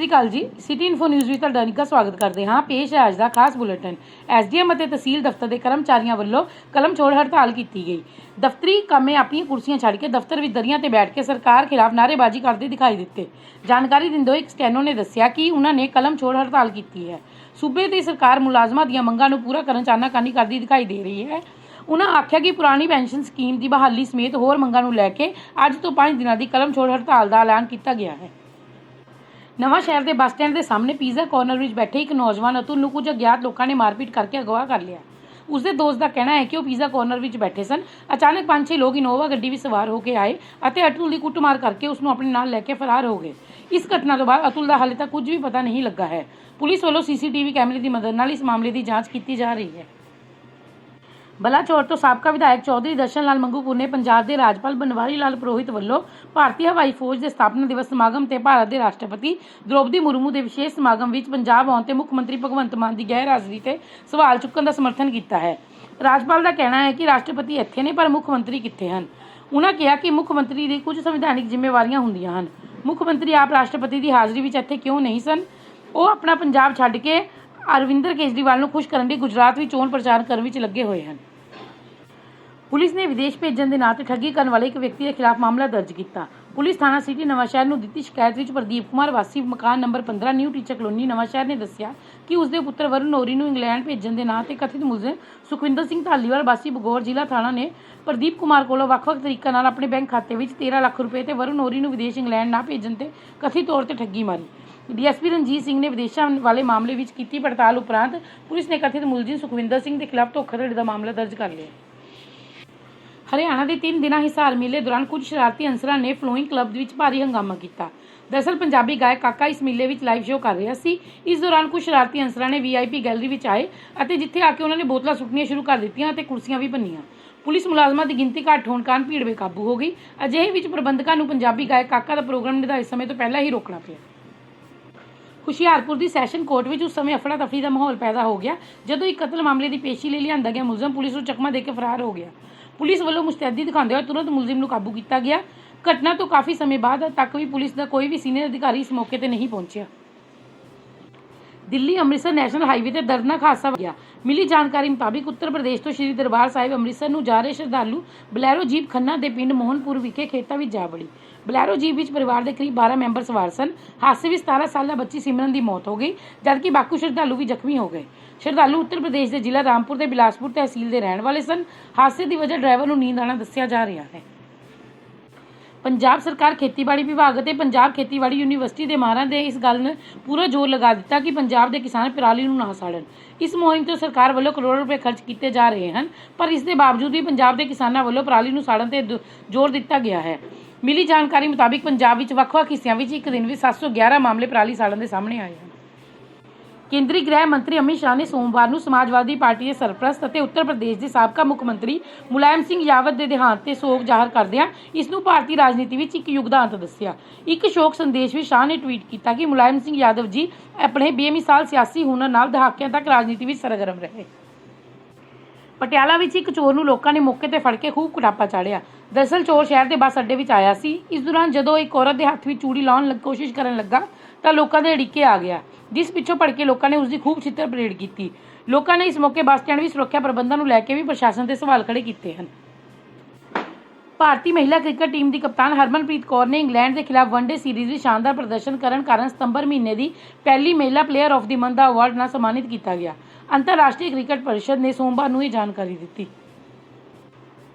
ਸ੍ਰੀ ਅਕਾਲ ਜੀ। City info news ਵਿੱਚ ਤੁਹਾਡਾ ਨਿੱਘਾ ਸਵਾਗਤ ਕਰਦੇ ਹਾਂ। ਪੇਸ਼ ਹੈ ਅੱਜ ਦਾ ਖਾਸ ਬੁਲੇਟਿਨ। ਐਸਡੀਐਮ ਅਤੇ ਤਹਿਸੀਲ ਦਫ਼ਤਰ ਦੇ ਕਰਮਚਾਰੀਆਂ ਵੱਲੋਂ ਕਲਮ ਛੋੜ ਹੜਤਾਲ ਕੀਤੀ ਗਈ। ਦਫ਼ਤਰੀ ਕੰਮੇ ਆਪਣੀਆਂ ਕੁਰਸੀਆਂ ਛੱਡ ਕੇ ਦਫ਼ਤਰ ਵਿੱਚ ਦਰੀਆਂ ਤੇ ਬੈਠ ਕੇ ਸਰਕਾਰ ਖਿਲਾਫ ਨਾਅਰੇਬਾਜ਼ੀ ਕਰਦੇ ਦਿਖਾਈ ਦਿੱਤੇ। ਜਾਣਕਾਰੀ ਦਿੰਦੇ ਹੋਏ ਇੱਕ ਸਟੈਨੋ ਨੇ ਦੱਸਿਆ ਕਿ ਉਹਨਾਂ ਨੇ ਕਲਮ ਛੋੜ ਹੜਤਾਲ ਕੀਤੀ ਹੈ। ਸੂਬੇ ਦੀ ਸਰਕਾਰ ਮੁਲਾਜ਼ਮਾਂ ਦੀਆਂ ਮੰਗਾਂ ਨੂੰ ਪੂਰਾ ਕਰਨ 'ਚ ਆਨਾਕਾਨੀ ਕਰਦੀ ਦਿਖਾਈ ਦੇ ਰਹੀ ਹੈ। ਉਹਨਾਂ ਆਖਿਆ ਕਿ ਪੁਰਾਣੀ ਪੈਨਸ਼ਨ ਸਕੀਮ ਦੀ ਬਹਾਲੀ ਸਮੇਤ ਹੋਰ ਮੰਗਾਂ ਨੂੰ ਲੈ ਕੇ ਅੱਜ ਤੋਂ 5 ਦਿਨਾਂ ਦੀ ਕਲਮ ਛੋੜ ਹੜਤਾਲ ਦਾ ਐਲਾਨ ਕੀਤਾ ਗਿਆ ਹੈ। ਨਵਾਂ ਸ਼ਹਿਰ ਦੇ ਬੱਸ ਸਟੈਂਡ ਦੇ ਸਾਹਮਣੇ ਪੀਜ਼ਾ ਕਾਰਨਰ ਵਿੱਚ ਬੈਠੇ ਇੱਕ ਨੌਜਵਾਨ ਅਤੁਲ ਨੂੰ ਕੁਝ ਅਗਿਆਤ ਲੋਕਾਂ ਨੇ ਮਾਰਪੀਟ ਕਰਕੇ ਅਗਵਾ ਕਰ ਲਿਆ। ਉਸ ਦੇ ਦੋਸਤ ਦਾ ਕਹਿਣਾ ਹੈ ਕਿ ਉਹ ਪੀਜ਼ਾ ਕਾਰਨਰ ਵਿੱਚ ਬੈਠੇ ਸਨ। ਅਚਾਨਕ ਪੰਜ ਛੇ ਲੋਕ ਇਨੋਵਾ ਗੱਡੀ ਵਿੱਚ ਸਵਾਰ ਹੋ ਕੇ ਆਏ ਅਤੇ ਅਤੁਲ ਦੀ ਕੁੱਟਮਾਰ ਕਰਕੇ ਉਸ ਨੂੰ ਆਪਣੇ ਨਾਲ ਲੈ ਕੇ ਫਰਾਰ ਹੋ ਗਏ। ਇਸ ਘਟਨਾ ਤੋਂ ਬਾਅਦ ਅਤੁਲ ਦਾ ਹਾਲੇ ਤੱਕ ਕੁਝ ਵੀ ਪਤਾ ਨਹੀਂ ਲੱਗਾ ਹੈ। ਪੁਲਿਸ ਵੱਲੋਂ ਸੀਸੀਟੀਵੀ ਕੈਮਰੇ ਦੀ ਮਦਦ ਨਾਲ ਇਸ ਮਾਮਲੇ ਦੀ ਜਾਂਚ ਕੀਤੀ ਜਾ ਰਹੀ ਹੈ। ਬਲਾਚੌਰ ਤੋਂ ਸਾਬਕਾ ਵਿਧਾਇਕ ਚੌਧਰੀ ਦਰਸ਼ਨ ਲਾਲ ਮੰਗੂਪੁਰ ਨੇ ਪੰਜਾਬ ਦੇ ਰਾਜਪਾਲ ਬਨਵਾਰੀ ਲਾਲ ਪੁਰੋਹਿਤ ਵੱਲੋਂ ਭਾਰਤੀ ਹਵਾਈ ਫੌਜ ਦੇ ਸਥਾਪਨਾ ਦਿਵਸ ਸਮਾਗਮ ਤੇ ਭਾਰਤ ਦੇ ਰਾਸ਼ਟਰਪਤੀ ਦ੍ਰੋਪਦੀ ਮੁਰਮੂ ਦੇ ਵਿਸ਼ੇਸ਼ ਸਮਾਗਮ ਵਿੱਚ ਪੰਜਾਬ ਆਉਣ ਤੇ ਮੁੱਖ ਮੰਤਰੀ ਭਗਵੰਤ ਮਾਨ ਦੀ ਗੈਰ ਹਾਜ਼ਰੀ ਤੇ ਸਵਾਲ ਚੁੱਕਣ ਦਾ ਸਮਰਥਨ ਕੀਤਾ ਹੈ। ਰਾਜਪਾਲ ਦਾ ਕਹਿਣਾ ਹੈ ਕਿ ਰਾਸ਼ਟਰਪਤੀ ਇੱਥੇ ਨੇ ਪਰ ਮੁੱਖ ਮੰਤਰੀ ਕਿੱਥੇ ਹਨ? ਉਹਨਾਂ ਕਿਹਾ ਕਿ ਮੁੱਖ ਮੰਤਰੀ ਦੀ ਕੁਝ ਸੰਵਿਧਾਨਿਕ ਜ਼ਿੰਮੇਵਾਰੀਆਂ ਹੁੰਦੀਆਂ ਹਨ। ਮੁੱਖ ਮੰਤਰੀ ਆਪ ਰਾਸ਼ਟਰਪਤੀ ਦੀ ਹਾਜ਼ਰੀ ਵਿੱਚ ਇੱਥੇ ਕਿਉਂ ਨਹੀਂ ਸਨ? ਉਹ ਆਪਣਾ ਪੰਜਾਬ ਛੱਡ ਕੇ ਅਰਵਿੰਦਰ ਕੇਜਰੀਵਾਲ ਨੂੰ ਖੁਸ਼ ਕਰਨ ਲਈ ਗੁਜਰਾਤ ਵਿੱਚ ਚੋਣ ਪ੍ਰਚਾਰ ਕਰਨ ਵਿੱਚ ਲੱਗੇ ਹੋਏ ਹਨ। ਪੁਲਿਸ ਨੇ ਵਿਦੇਸ਼ ਭੇਜਣ ਦੇ ਨਾਂ ਤੇ ਠੱਗੀ ਕਰਨ ਵਾਲੇ ਇੱਕ ਵਿਅਕਤੀ ਦੇ ਖਿਲਾਫ ਮਾਮਲਾ ਦਰਜ ਕੀਤਾ। ਪੁਲਿਸ ਥਾਣਾ ਸਿਟੀ ਨਵਾਂਸ਼ਹਿਰ ਨੂੰ ਦਿੱਤੀ ਸ਼ਿਕਾਇਤ ਵਿੱਚ ਪ੍ਰਦੀਪ ਕੁਮਾਰ ਵਾਸੀ, ਮਕਾਨ number 15 new teacher colony Nawanshahr ਨੇ ਦੱਸਿਆ ਕਿ ਉਸ ਦੇ ਪੁੱਤਰ ਵਰੁਣ ਨੋਰੀ ਨੂੰ ਇੰਗਲੈਂਡ ਭੇਜਣ ਦੇ ਨਾਂ ਤੇ ਕਥਿਤ ਮੁਲਜ਼ਮ ਸੁਖਵਿੰਦਰ ਸਿੰਘ ਧਾਲੀਵਾਲ ਵਾਸੀ ਬਗੌਰ ਜ਼ਿਲ੍ਹਾ ਥਾਣਾ ਨੇ ਪ੍ਰਦੀਪ ਕੁਮਾਰ ਕੋਲੋਂ ਵੱਖ-ਵੱਖ ਤਰੀਕਿਆਂ ਨਾਲ ਆਪਣੇ ਬੈਂਕ ਖਾਤੇ ਵਿੱਚ 13 ਲੱਖ ਰੁਪਏ ਤੇ ਵਰੁਣ ਨੋਰੀ ਨੂੰ ਵਿਦੇਸ਼ ਇੰਗਲੈਂਡ ਨਾ ਭੇਜਣ ਤੇ ਕਥਿਤ ਤੌਰ ਤੇ ਠੱਗੀ ਮਾਰੀ। ਡੀਐਸਪੀ ਰਣਜੀਤ ਸਿੰਘ ਨੇ ਵਿਦੇਸ਼ਾਂ ਵਾਲੇ ਮਾਮਲੇ ਵਿੱਚ ਕੀਤੀ ਪੜਤਾਲ ਉਪਰੰਤ ਪੁਲਿਸ ਨੇ ਕਥਿਤ ਮੁਲਜ਼ਮ ਸੁਖਵਿੰਦਰ ਸਿੰਘ ਦੇ ਖਿਲਾਫ ਧੋਖਾਧੜੀ ਦਾ ਮਾਮਲਾ ਦਰਜ ਕਰ ਲਿਆ। ਹਰਿਆਣਾ ਦੇ 3 ਦਿਨਾਂ ਹਿਸਾਰ ਮੇਲੇ ਦੌਰਾਨ ਕੁਝ ਸ਼ਰਾਰਤੀ ਅਨਸਰਾਂ ਨੇ ਫਲੋਇੰਗ ਕਲੱਬ ਵਿੱਚ ਭਾਰੀ ਹੰਗਾਮਾ ਕੀਤਾ। ਦਰਅਸਲ ਪੰਜਾਬੀ ਗਾਇਕ ਕਾਕਾ ਇਸ ਮੇਲੇ ਵਿੱਚ ਲਾਈਵ ਸ਼ੋਅ ਕਰ ਰਿਹਾ ਸੀ। ਇਸ ਦੌਰਾਨ ਕੁਝ ਸ਼ਰਾਰਤੀ ਅਨਸਰਾਂ ਨੇ ਵੀਆਈਪੀ ਗੈਲਰੀ ਵਿੱਚ ਆਏ ਅਤੇ ਜਿੱਥੇ ਆ ਕੇ ਉਹਨਾਂ ਨੇ ਬੋਤਲਾਂ ਸੁੱਟਣੀਆਂ ਸ਼ੁਰੂ ਕਰ ਦਿੱਤੀਆਂ ਅਤੇ ਕੁਰਸੀਆਂ ਵੀ ਭੰਨੀਆਂ ਪੁਲਿਸ ਮੁਲਾਜ਼ਮਾਂ ਦੀ ਗਿਣਤੀ ਘੱਟ ਹੋਣ ਕਾਰਨ ਭੀੜ ਬੇਕਾਬੂ ਹੋ ਗਈ। ਅਜਿਹੇ ਵਿੱਚ ਪ੍ਰਬੰਧਕਾਂ ਨੂੰ ਪੰਜਾਬੀ ਗਾਇਕ ਕਾਕਾ ਦਾ ਪ੍ਰੋਗਰਾਮ ਨਿਰਧਾਰਿਤ ਸਮੇਂ ਤੋਂ ਪਹਿਲਾਂ ਹੀ ਰੋਕਣਾ ਪਿਆ। ਹੁਸ਼ਿਆਰਪੁਰ ਦੀ ਸੈਸ਼ਨ ਕੋਰਟ ਵਿੱਚ ਉਸ ਸਮੇਂ ਅਫੜਾ ਤਫੜੀ ਦਾ ਮਾਹੌਲ ਪੈਦਾ ਹੋ ਗਿਆ, ਜਦੋਂ ਇੱਕ ਕਤਲ ਮਾਮਲੇ ਦੀ ਪੇਸ਼ੀ ਲਈ ਲਿਆਂਦਾ ਗਿਆ ਮੁਲਜ਼ਮ ਪੁਲਿਸ ਨੂੰ ਚਕਮਾ ਦੇ ਕੇ ਫਰਾਰ ਹੋ ਗਿਆ। ਪੁਲਿਸ ਵੱਲੋਂ ਮੁਸਤੈਦੀ ਦਿਖਾਉਂਦੇ ਹੋਏ ਤੁਰੰਤ ਮੁਲਜ਼ਮ ਨੂੰ ਕਾਬੂ ਕੀਤਾ ਗਿਆ। ਘਟਨਾ ਤੋਂ ਕਾਫੀ ਸਮੇਂ ਬਾਅਦ ਤੱਕ ਵੀ ਪੁਲਿਸ ਦਾ ਕੋਈ ਵੀ ਸੀਨੀਅਰ ਅਧਿਕਾਰੀ ਇਸ ਮੌਕੇ ਤੇ ਨਹੀਂ ਪਹੁੰਚਿਆ। ਦਿੱਲੀ ਅੰਮ੍ਰਿਤਸਰ ਨੈਸ਼ਨਲ ਹਾਈਵੇ ਤੇ ਦਰਦਨਾਕ ਹਾਦਸਾ ਵਾਪਰਿਆ। ਮਿਲੀ ਜਾਣਕਾਰੀ ਮੁਤਾਬਿਕ ਉੱਤਰ ਪ੍ਰਦੇਸ਼ ਤੋਂ ਸ਼੍ਰੀ ਦਰਬਾਰ ਸਾਹਿਬ ਅੰਮ੍ਰਿਤਸਰ ਨੂੰ ਜਾ ਰਹੇ ਸ਼ਰਧਾਲੂ ਬਲੈਰੋ ਜੀਪ ਖੰਨਾ ਦੇ ਪਿੰਡ ਮੋਹਨਪੁਰ ਵਿਖੇ ਖੇਤਾਂ ਵਿੱਚ ਜਾ ਵੜੀ। ਬਲੈਰੋ ਜੀਪ ਵਿੱਚ ਪਰਿਵਾਰ ਦੇ ਕਰੀਬ 12 ਮੈਂਬਰ ਸਵਾਰ ਸਨ। ਹਾਦਸੇ ਵਿੱਚ 17 ਸਾਲਾ ਬੱਚੀ ਸਿਮਰਨ ਦੀ ਮੌਤ ਹੋ ਗਈ, ਜਦਕਿ ਬਾਕੀ ਸ਼ਰਧਾਲੂ ਵੀ ਜ਼ਖਮੀ ਹੋ ਗਏ। ਸ਼ਰਧਾਲੂ ਉੱਤਰ ਪ੍ਰਦੇਸ਼ ਦੇ ਜ਼ਿਲ੍ਹਾ ਰਾਮਪੁਰ ਤੇ ਬਿਲਾਸਪੁਰ ਤਹਿਸੀਲ ਦੇ ਰਹਿਣ ਵਾਲੇ ਸਨ। ਹਾਦਸੇ ਦੀ ਵਜ੍ਹਾ ਡਰਾਈਵਰ ਨੂੰ ਨੀਂਦ ਆਣਾ ਦੱਸਿਆ ਜਾ ਰਿਹਾ ਹੈ। ਪੰਜਾਬ ਸਰਕਾਰ ਖੇਤੀਬਾੜੀ ਵਿਭਾਗ ਅਤੇ ਪੰਜਾਬ ਖੇਤੀਬਾੜੀ ਯੂਨੀਵਰਸਿਟੀ ਦੇ ਮਾਹਰਾਂ ਦੇ ਇਸ ਗੱਲ ਨੂੰ ਪੂਰਾ ਜ਼ੋਰ ਲਗਾ ਦਿੱਤਾ ਕਿ ਪੰਜਾਬ ਦੇ ਕਿਸਾਨ ਪਰਾਲੀ ਨੂੰ ਨਾ ਸਾੜਨ। ਇਸ ਮੁਹਿੰਮ ਤੋਂ ਸਰਕਾਰ ਵੱਲੋਂ ਕਰੋੜਾਂ ਰੁਪਏ ਖਰਚ ਕੀਤੇ ਜਾ ਰਹੇ ਹਨ, ਪਰ ਇਸ ਦੇ ਬਾਵਜੂਦ ਵੀ ਪੰਜਾਬ ਦੇ ਕਿਸਾਨਾਂ ਵੱਲੋਂ ਪਰਾਲੀ ਨੂੰ ਸਾੜਨ ਤੇ ਦ- ਜ਼ੋਰ ਦਿੱਤਾ ਗਿਆ ਹੈ। ਮਿਲੀ ਜਾਣਕਾਰੀ ਮੁਤਾਬਿਕ ਪੰਜਾਬ ਵਿੱਚ ਵੱਖ-ਵੱਖ ਹਿੱਸਿਆਂ ਵਿੱਚ ਇੱਕ ਦਿਨ ਵਿੱਚ 711 ਮਾਮਲੇ ਪਰਾਲੀ ਸਾੜਨ ਦੇ ਸਾਹਮਣੇ ਆਏ ਹਨ। ਕੇਂਦਰੀ ਗ੍ਰਹਿ ਮੰਤਰੀ ਅਮਿਤ ਸ਼ਾਹ ਨੇ ਸੋਮਵਾਰ ਨੂੰ ਸਮਾਜਵਾਦੀ ਪਾਰਟੀ ਦੇ ਸਰਪ੍ਰਸਤ ਅਤੇ ਉੱਤਰ ਪ੍ਰਦੇਸ਼ ਦੇ ਸਾਬਕਾ ਮੁੱਖ ਮੰਤਰੀ ਮੁਲਾਇਮ ਸਿੰਘ ਯਾਵਤ ਦੇ ਦੇਹਾਂਤ ਤੇ ਸੋਗ ਜ਼ਾਹਰ ਕਰਦਿਆਂ ਇਸ ਨੂੰ ਭਾਰਤੀ ਰਾਜਨੀਤੀ ਵਿੱਚ ਇੱਕ ਯੁੱਗ ਦਾ ਅੰਤ ਦੱਸਿਆ। ਇੱਕ ਸ਼ੋਕ ਸੰਦੇਸ਼ ਵਿੱਚ ਸ਼ਾਹ ਨੇ ਟਵੀਟ ਕੀਤਾ ਕਿ ਮੁਲਾਇਮ ਸਿੰਘ ਯਾਦਵ ਜੀ ਆਪਣੇ ਬੇਮਿਸਾਲ ਸਿਆਸੀ ਹੁਨਰ ਨਾਲ ਦਹਾਕਿਆਂ ਤੱਕ ਰਾਜਨੀਤੀ ਵਿੱਚ ਸਰਗਰਮ ਰਹੇ। ਪਟਿਆਲਾ ਵਿੱਚ ਇੱਕ ਚੋਰ ਨੂੰ ਲੋਕਾਂ ਨੇ ਮੌਕੇ ਤੇ ਫੜ ਕੇ ਖੂਬ ਕੁਟਾਪਾ ਚਾੜਿਆ। ਦਰਅਸਲ ਚੋਰ ਸ਼ਹਿਰ ਦੇ ਬੱਸ ਅੱਡੇ ਵਿੱਚ ਆਇਆ ਸੀ। ਇਸ ਦੌਰਾਨ ਜਦੋਂ ਇੱਕ ਔਰਤ ਦੇ ਹੱਥ ਵਿੱਚ ਚੂੜੀ ਲਾਉਣ ਦੀ ਕੋਸ਼ਿਸ਼ ਕਰਨ ਲੱਗਾ ਤਾਂ ਲੋਕਾਂ ਦੇ ਅੜਿੱਕੇ ਆ ਗਿਆ। ਜਿਸ ਪਿੱਛੋਂ ਭੜਕੇ ਲੋਕਾਂ ਨੇ ਉਸ ਦੀ ਖੂਬ ਛਿੱਤਰ ਪਰੇਡ ਕੀਤੀ। ਲੋਕਾਂ ਨੇ ਇਸ ਮੌਕੇ ਬੱਸ ਸਟੈਂਡ ਵਿੱਚ ਸੁਰੱਖਿਆ ਪ੍ਰਬੰਧਾਂ ਨੂੰ ਲੈ ਕੇ ਵੀ ਪ੍ਰਸ਼ਾਸਨ ਤੇ ਸਵਾਲ ਖੜੇ ਕੀਤੇ ਹਨ। ਭਾਰਤੀ ਮਹਿਲਾ ਕ੍ਰਿਕਟ ਟੀਮ ਦੀ ਕਪਤਾਨ ਹਰਮਨਪ੍ਰੀਤ ਕੌਰ ਨੇ ਇੰਗਲੈਂਡ ਦੇ ਖਿਲਾਫ ਵਨਡੇ ਸੀਰੀਜ਼ ਵਿੱਚ ਸ਼ਾਨਦਾਰ ਪ੍ਰਦਰਸ਼ਨ ਕਰਨ ਕਾਰਨ ਸਤੰਬਰ ਮਹੀਨੇ ਦੀ ਪਹਿਲੀ ਮਹਿਲਾ ਪਲੇਅਰ ਆਫ ਦੀ ਮੰਥ ਦਾ ਅਵਾਰਡ ਨਾਲ ਸਨਮਾਨਿਤ ਕੀਤਾ ਗਿਆ। ਅੰਤਰਰਾਸ਼ਟਰੀ ਕ੍ਰਿਕਟ ਪਰਿਸ਼ਦ ਨੇ ਸੋਮਵਾਰ ਨੂੰ ਇਹ ਜਾਣਕਾਰੀ ਦਿੱਤੀ।